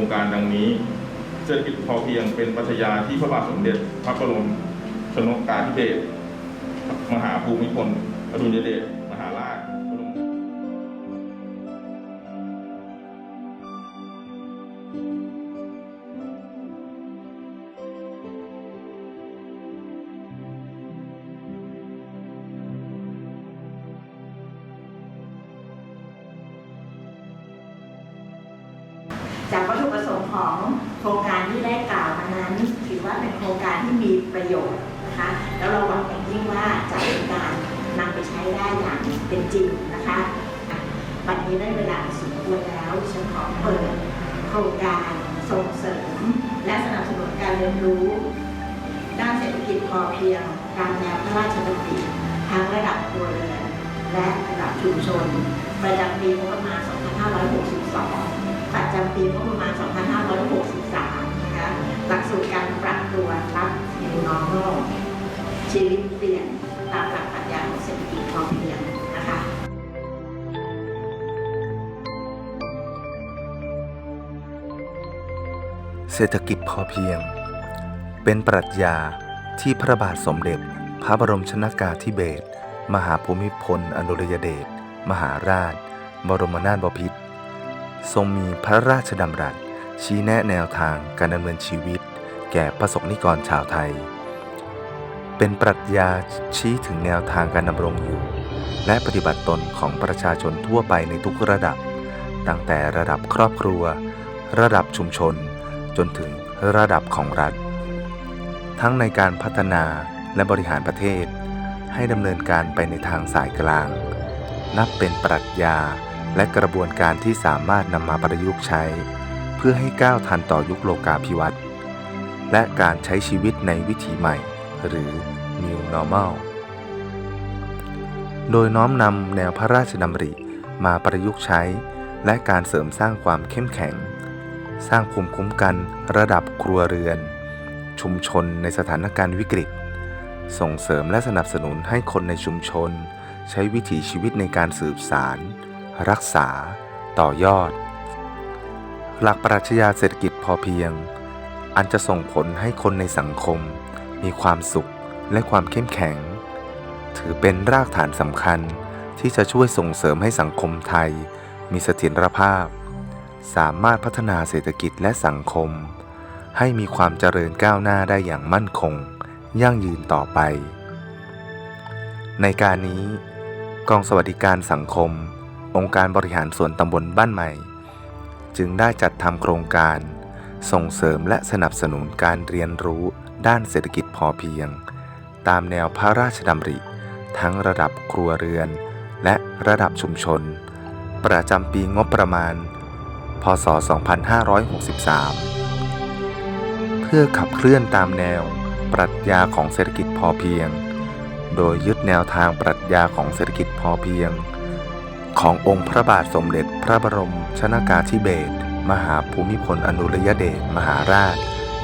รงการดังนี้เศรษฐกิจพอเพียงเป็นปัจญาที่พระบาทสมเด็จ พระบรมชนกาธิเบศรมหาภูมิพลอดุลยเดช จากวัตถุประสงค์ของโครงการที่ได้กล่าวมานั้นถือว่าเป็นโครงการที่มีประโยชน์นะคะ แล้วเราหวังอย่างยิ่งว่าจะเป็นการนำไปใช้ได้อย่างเป็นจริงนะคะอะบัดนี้ได้เวลาสมควรแล้วฉันขอเปิดโครงการส่งเสริม และสนับสนุนการเรียนรู้ ด้านเศรษฐกิจพอเพียงตามแนวพระราชดำริทั้งระดับครัวเรือนและระดับชุมชนประจำปีงบประมาณ 2562 ประจำปีงบประมาณ 2563 นะคะ หลักสูตรการปรับตัวรับ New Normal ชีวิตเปลี่ยนตามหลักปรัชญาของเศรษฐกิจพอเพียงนะคะเศรษฐกิจพอเพียง เป็นปรัชญาที่พระบาทสมเด็จ พระบรมชนากาธิเบศรมหาภูมิพล อดุลยเดชมหาราช บรมนาถบพิตร ทรงมีพระราชดำรัส ชี้แนะแนวทางการดำเนินชีวิต แก่ประสบนิกรชาวไทย เป็นปรัชญาชี้ถึงแนวทางการดำรงอยู่ และปฏิบัติตนของประชาชนทั่วไปในทุกระดับ ตั้งแต่ระดับครอบครัว ระดับชุมชน จนถึงระดับของรัฐ ทั้งในการพัฒนาและบริหารประเทศ ให้ดำเนินการไปในทางสายกลาง นับเป็นปรัชญา และกระบวนการที่สามารถนำมาประยุกต์ใช้ เพื่อให้ก้าวทันต่อยุคโลกาภิวัตน์และการใช้ชีวิตในวิถีใหม่ หรือ New Normal โดยน้อมนำแนวพระราชดำริมาประยุกต์ใช้ และการเสริมสร้างความเข้มแข็ง สร้างภูมิคุ้มกันระดับครัวเรือน ชุมชนในสถานการณ์วิกฤต ส่งเสริมและสนับสนุนให้คนในชุมชน ใช้วิถีชีวิตในการสืบสาร รักษา ต่อยอด หลักปรัชญาเศรษฐกิจพอเพียง อันจะส่งผลให้คนในสังคม มีความสุขและความเข้มแข็ง ถือเป็นรากฐานสำคัญที่จะช่วยส่งเสริมให้สังคมไทย มีเสถียรภาพ สามารถพัฒนาเศรษฐกิจและสังคม ให้มีความเจริญก้าวหน้าได้อย่างมั่นคง ยั่งยืนต่อไป ในการนี้ กองสวัสดิการสังคม องค์การบริหารส่วนตำบลบ้านใหม่ จึงได้จัดทำโครงการ ส่งเสริมและสนับสนุนการเรียนรู้ด้านเศรษฐกิจพอเพียง ตามแนวพระราชดำริ ทั้งระดับครัวเรือน และระดับชุมชน ประจำปีงบประมาณ พศ 2563 เพื่อขับเคลื่อนตามแนวปรัชญาของเศรษฐกิจพอเพียง โดยยึดแนวทางปรัชญาของเศรษฐกิจพอเพียง ขององค์พระบาทสมเด็จพระบรมชนากาธิเบศรมหาภูมิพลอดุลยเดชมหาราช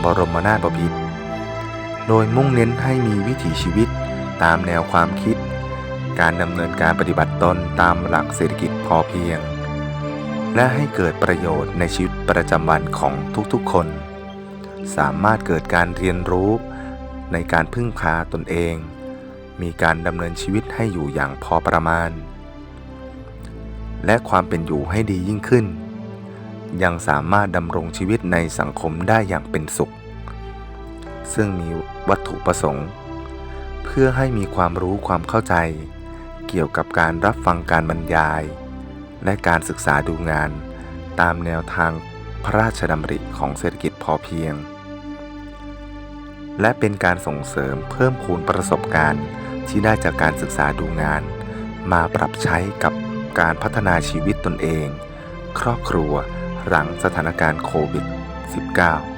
บรมนาถบพิตรโดยมุ่งเน้นให้มีวิถีชีวิตตามแนวความคิด การดำเนินการปฏิบัติตนตามหลักเศรษฐกิจพอเพียง และให้เกิดประโยชน์ในชีวิตประจำวันของทุกๆคน สามารถเกิดการเรียนรู้ในการพึ่งพาตนเอง มีการดำเนินชีวิตให้อยู่อย่างพอประมาณ และความเป็นอยู่ให้ดียิ่งขึ้น ยังสามารถดำรงชีวิตในสังคมได้อย่างเป็นสุข ซึ่งมีวัตถุประสงค์ เพื่อให้มีความรู้ความเข้าใจ เกี่ยวกับการรับฟังการบรรยาย และการศึกษาดูงานตามแนวทางพระราชดำริของเศรษฐกิจพอเพียง และเป็นการส่งเสริมเพิ่มพูนประสบการณ์ที่ได้จากการศึกษาดูงาน มาปรับใช้กับ การพัฒนาชีวิตตนเอง ครอบครัวหลังสถานการณ์โควิด -19